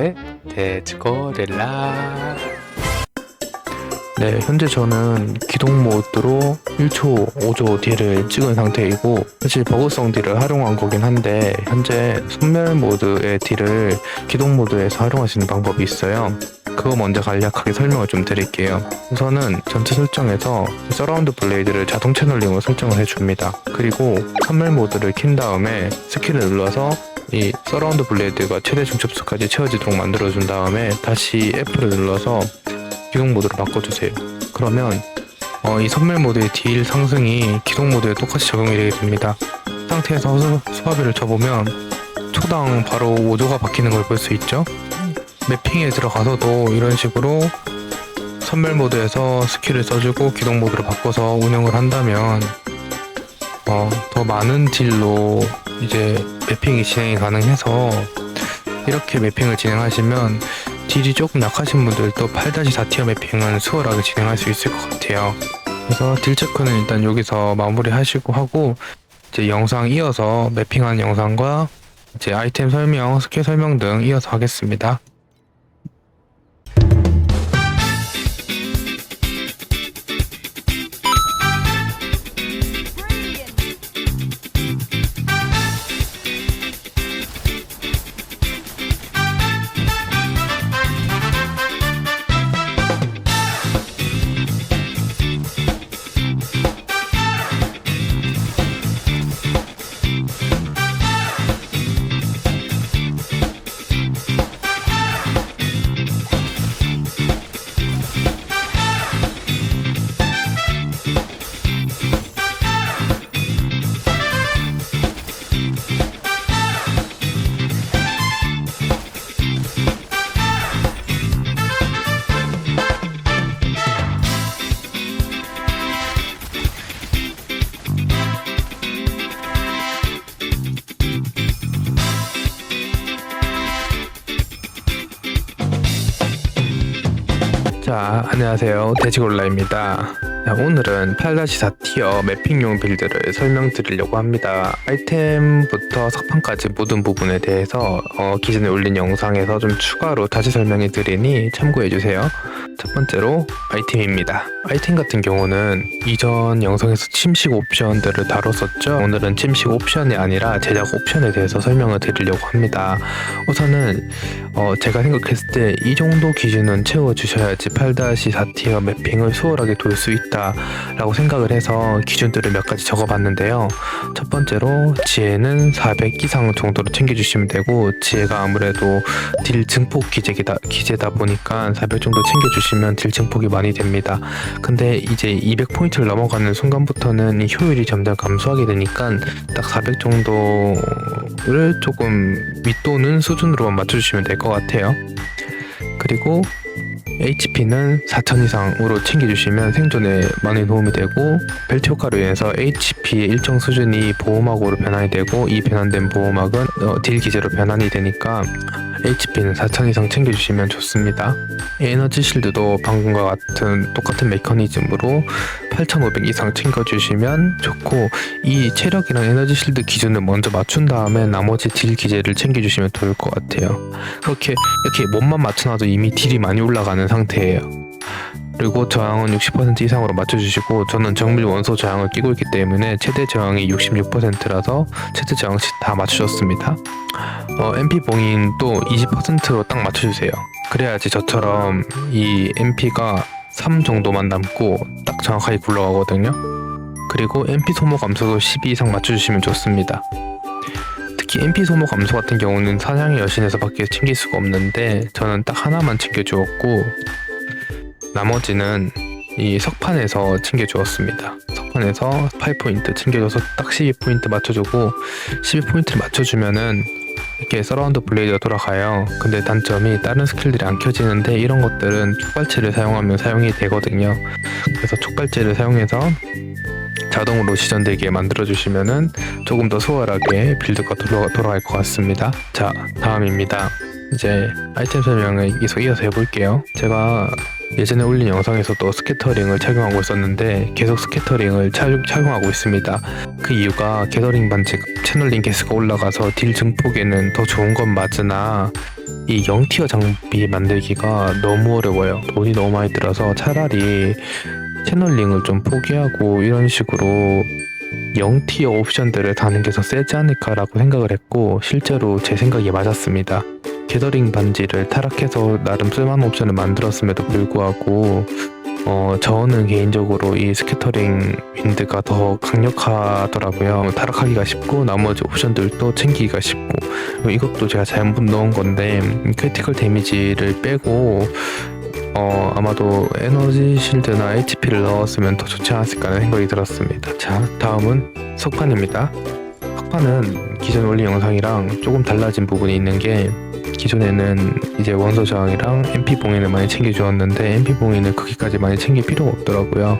셋, 데츠코렐라. 네, 현재 저는 기동 모드로 1초, 5초 딜을 찍은 상태이고 사실 버그성 딜을 활용한 거긴 한데 현재 선멸 모드의 딜을 기동 모드에서 있는 방법이 있어요. 그거 먼저 간략하게 설명을 좀 드릴게요. 우선은 전체 설정에서 서라운드 블레이드를 자동 채널링으로 설정을 해줍니다. 그리고 선멸 모드를 킨 다음에 스킬을 눌러서 이 서라운드 블레이드가 최대 중첩수까지 채워지도록 만들어준 다음에 다시 F를 눌러서 기동 모드로 바꿔주세요. 그러면 어, 이 선멸 모드의 딜 상승이 기동 모드에 똑같이 적용이 되게 됩니다. 이 상태에서 수, 수화비를 쳐보면 초당 바로 5조가 바뀌는 걸 볼 수 있죠. 매핑에 들어가서도 이런 식으로 선멸 모드에서 스킬을 써주고 기동 모드로 바꿔서 운영을 한다면 어, 더 많은 딜로 이제 매핑이 진행이 가능해서 이렇게 매핑을 진행하시면 딜이 조금 약하신 분들도 8-4티어 매핑은 수월하게 진행할 수 있을 것 같아요. 그래서 딜 체크는 일단 여기서 마무리 하시고 하고 이제 영상 이어서 매핑한 영상과 이제 아이템 설명, 스킬 설명 등 이어서 하겠습니다. 안녕하세요. 돼지골라입니다. 자, 오늘은 8-4티어 매핑용 빌드를 설명드리려고 합니다. 아이템부터 석판까지 모든 부분에 대해서 어, 기존에 올린 영상에서 좀 추가로 다시 설명해 드리니 참고해주세요. 첫 번째로 아이템입니다. 아이템 같은 경우는 이전 영상에서 침식 옵션들을 다뤘었죠. 오늘은 침식 옵션이 아니라 제작 옵션에 대해서 설명을 드리려고 합니다. 우선은 어, 제가 생각했을 때 이 정도 기준은 채워주셔야지 8-4티어 매핑을 수월하게 돌 수 있다 라고 생각을 해서 기준들을 몇 가지 적어봤는데요. 첫 번째로 지혜는 400 이상 정도로 챙겨주시면 되고 지혜가 아무래도 딜 증폭 기재다, 기재다 보니까 400 정도 챙겨주시면 딜 증폭이 많이 됩니다. 근데 이제 200포인트를 넘어가는 순간부터는 이 효율이 점점 감소하게 되니까 딱 400 정도를 조금 윗도는 수준으로만 맞춰주시면 될 것 같아요. 그리고 HP는 4000 이상으로 챙겨주시면 생존에 많이 도움이 되고 벨트 효과로 인해서 HP의 일정 수준이 보호막으로 변환이 되고 이 변환된 보호막은 어, 딜 기제로 변환이 되니까 HP는 4000 이상 챙겨주시면 좋습니다. 에너지 실드도 방금과 같은 똑같은 메커니즘으로 8500 이상 챙겨주시면 좋고 이 체력이랑 에너지 실드 기준을 먼저 맞춘 다음에 나머지 딜 기제를 챙겨주시면 좋을 것 같아요. 그렇게 이렇게 몸만 맞춰놔도 이미 딜이 많이 올라가는 상태예요. 그리고 저항은 60% 이상으로 맞춰주시고 저는 정밀 원소 저항을 끼고 있기 때문에 최대 저항이 66%라서 최대 저항치 다 맞추셨습니다. 어, MP 봉인도 20%로 딱 맞춰주세요. 그래야지 저처럼 이 MP가 3 정도만 남고 딱 정확하게 굴러가거든요. 그리고 MP 소모 감소도 12 이상 맞춰주시면 좋습니다. 특히 MP 소모 감소 같은 경우는 사냥의 여신에서밖에 챙길 수가 없는데 저는 딱 하나만 챙겨주었고 나머지는 이 석판에서 챙겨주었습니다. 석판에서 8포인트 챙겨줘서 딱 12포인트 맞춰주고 12포인트를 맞춰주면은 이렇게 서라운드 블레이드가 돌아가요. 근데 단점이 다른 스킬들이 안 켜지는데 이런 것들은 촉발제를 사용하면 사용이 되거든요. 그래서 촉발제를 사용해서 자동으로 시전되게 만들어주시면은 조금 더 수월하게 빌드가 돌아, 돌아갈 것 같습니다. 자, 다음입니다. 이제 아이템 설명을 계속 이어서 해볼게요. 제가 예전에 올린 영상에서도 스캐터링을 착용하고 있었는데 계속 스캐터링을 착용, 착용하고 있습니다. 그 이유가 게더링 반지 채널링 개수가 올라가서 딜 증폭에는 더 좋은 건 맞으나 이 0티어 장비 만들기가 너무 어려워요. 돈이 너무 많이 들어서 차라리 채널링을 좀 포기하고 이런 식으로 0티어 옵션들을 다는 게 더 세지 않을까라고 생각을 했고 실제로 제 생각이 맞았습니다. 게더링 반지를 타락해서 나름 쓸만한 옵션을 만들었음에도 불구하고 어 저는 개인적으로 이 스캐터링 윈드가 더 강력하더라고요. 타락하기가 쉽고 나머지 옵션들도 챙기기가 쉽고 그리고 이것도 제가 잘못 넣은 건데 크리티컬 데미지를 빼고 어 아마도 에너지 실드나 HP를 넣었으면 더 좋지 않았을까 하는 생각이 들었습니다. 자 다음은 석판입니다. 석판은 기존 올린 영상이랑 조금 달라진 부분이 있는 게 기존에는 이제 원소 저항이랑 MP 봉인을 많이 챙겨주었는데 MP 봉인을 그렇게까지 많이 챙길 필요가 없더라고요.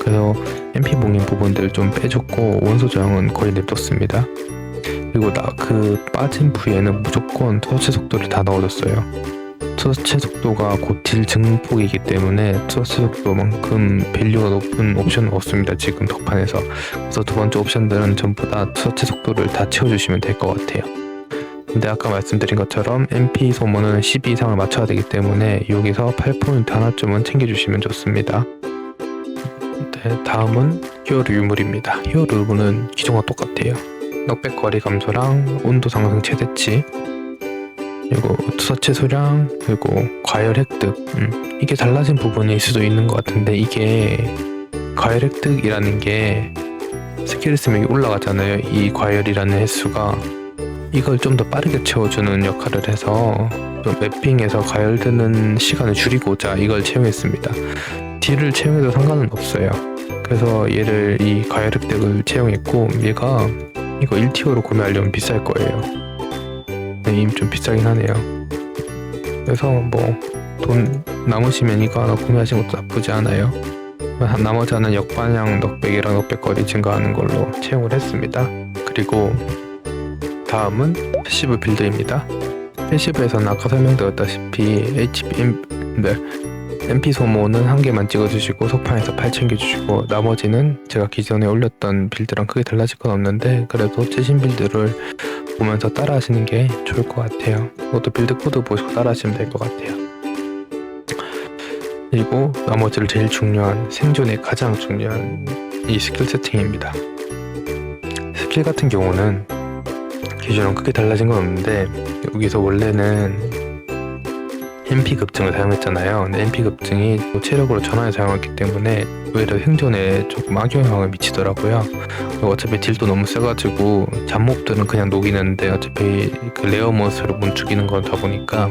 그래서 MP 봉인 부분들 좀 빼줬고 원소 저항은 거의 냅뒀습니다. 그리고 나 그 빠진 부위에는 무조건 터치 속도를 다 넣어줬어요. 투어체 속도가 곧 딜 증폭이기 때문에 투어체 속도만큼 밸류가 높은 옵션은 없습니다. 지금 덕판에서. 그래서 두 번째 옵션들은 전부 다 투어체 속도를 다 채워주시면 될 것 같아요. 근데 아까 말씀드린 것처럼 MP 소모는 12 이상을 맞춰야 되기 때문에 여기서 8포인트 하나쯤은 챙겨주시면 좋습니다. 네, 다음은. 히어로 유물은 기존과 똑같아요. 넉백 거리 감소랑 온도 상승 최대치 그리고 투사체 소량 그리고 과열 획득 음, 이게 달라진 부분일 수도 있는 것 같은데 이게 과열 획득이라는 게 스킬 쓰면 올라가잖아요 이 과열이라는 횟수가 이걸 좀 더 빠르게 채워주는 역할을 해서 좀 맵핑에서 과열되는 시간을 줄이고자 이걸 채용했습니다 딜을 채용해도 상관은 없어요 그래서 얘를 이 과열 획득을 채용했고 얘가 이거 1티어로 구매하려면 비쌀 거예요 네, 좀 비싸긴 하네요. 그래서 뭐 돈 남으시면 이거 하나 구매하시는 것도 나쁘지 않아요. 한- 나머지 하나 역반향 넉백이랑 넉백거리 증가하는 걸로 채용을 했습니다. 그리고 다음은 패시브 빌드입니다. 패시브에서는 아까 설명드렸다시피 HP 네, MP 소모는 한 개만 찍어주시고 속판에서 8 챙겨주시고 나머지는 제가 기존에 올렸던 빌드랑 크게 달라질 건 없는데 그래도 최신 빌드를 보면서 따라 하시는 게 좋을 것 같아요. 이것도 빌드 코드 보시고 따라 하시면 될 것 같아요. 그리고 나머지를 제일 중요한 생존에 가장 중요한 이 스킬 세팅입니다. 스킬 같은 경우는 기존랑 크게 달라진 건 없는데 여기서 원래는 MP 급증을 사용했잖아요. 근데 MP 급증이 또 체력으로 전환을 사용했기 때문에 오히려 생존에 조금 악영향을 미치더라고요. 어차피 딜도 너무 세가지고 잡몹들은 그냥 녹이는데 어차피 그 레어 몬스터를 못 죽이는 거다 보니까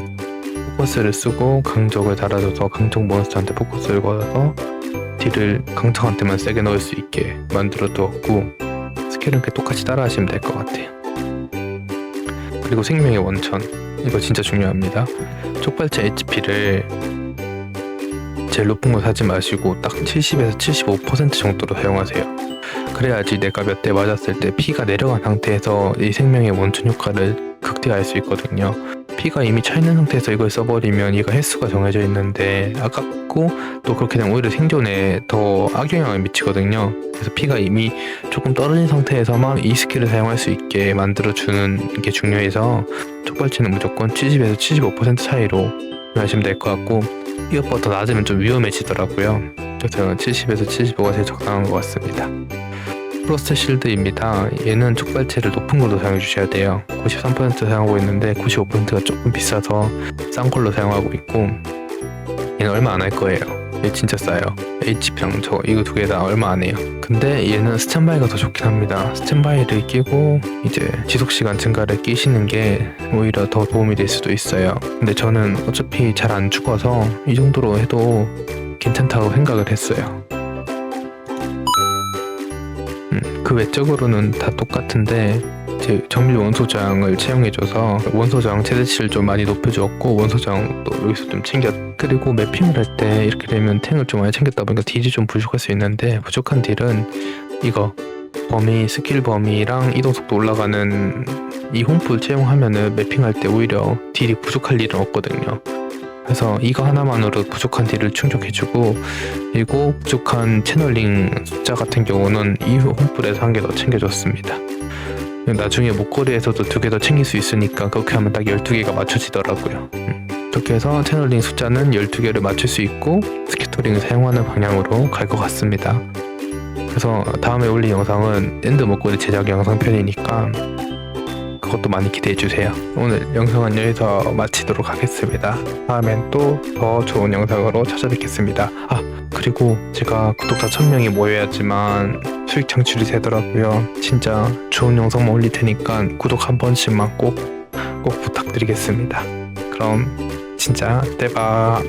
포커스를 쓰고 강적을 달아줘서 강적 몬스터한테 포커스를 걸어서 딜을 강적한테만 세게 넣을 수 있게 만들어 두었고 스킬은 똑같이 따라 하시면 될 것 같아요. 그리고 생명의 원천 이거 진짜 중요합니다. 촉발제 HP를 제일 높은 거 사지 마시고 딱 70에서 75% 정도로 사용하세요. 그래야지 내가 몇 대 맞았을 때 피가 내려간 상태에서 이 생명의 원천 효과를 극대화할 수 있거든요. 피가 이미 차 있는 상태에서 이걸 써버리면 얘가 횟수가 정해져 있는데 아깝고 또 그렇게 되면 오히려 생존에 더 악영향을 미치거든요. 그래서 피가 이미 조금 떨어진 상태에서만 이 스킬을 사용할 수 있게 만들어주는 게 중요해서 촉발치는 무조건 70에서 75% 사이로 하시면 될 것 같고 이것보다 더 낮으면 좀 위험해지더라고요. 그래서 저는 70에서 75가 제일 적당한 것 같습니다. 프로스트 실드입니다. 얘는 촉발체를 높은 걸로 사용해 주셔야 돼요. 93% 사용하고 있는데 95%가 조금 비싸서 싼 걸로 사용하고 있고 얘는 얼마 안 할 거예요. 얘 진짜 싸요. HP랑 저 이거 두 개 다 얼마 안 해요. 근데 얘는 스탠바이가 더 좋긴 합니다. 스탠바이를 끼고 이제 지속 시간 증가를 끼시는 게 오히려 더 도움이 될 수도 있어요. 근데 저는 어차피 잘 안 죽어서 이 정도로 해도 괜찮다고 생각을 했어요. 음, 그 외적으로는 다 똑같은데 제 정밀 원소 저항을 채용해줘서 원소 저항 최대치를 좀 많이 높여주었고 원소 저항도 여기서 좀 챙겼 그리고 매핑을 할 때 이렇게 되면 탱을 좀 많이 챙겼다 보니까 딜이 좀 부족할 수 있는데 부족한 딜은 이거 범위 스킬 범위랑 이동 속도 올라가는 이 홈풀 채용하면은 매핑할 때 오히려 딜이 부족할 일은 없거든요. 그래서 이거 하나만으로 부족한 딜을 충족해주고 그리고 부족한 채널링 숫자 같은 경우는 이후 홈플에서 한 개 더 챙겨줬습니다. 나중에 목걸이에서도 두 개 더 챙길 수 있으니까 그렇게 하면 딱 12개가 맞춰지더라고요. 음, 그렇게 해서 채널링 숫자는 12개를 맞출 수 있고 스키토링을 사용하는 방향으로 갈 것 같습니다. 그래서 다음에 올릴 영상은 밴드 목걸이 제작 영상 편이니까 그것도 많이 기대해 주세요. 오늘 영상은 여기서 마치도록 하겠습니다. 다음엔 또 더 좋은 영상으로 찾아뵙겠습니다. 아 그리고 제가 구독자 1000명이 모여야지만 수익 창출이 되더라고요. 진짜 좋은 영상만 올릴 테니까 구독 한 번씩만 꼭 꼭 부탁드리겠습니다. 그럼 진짜 대박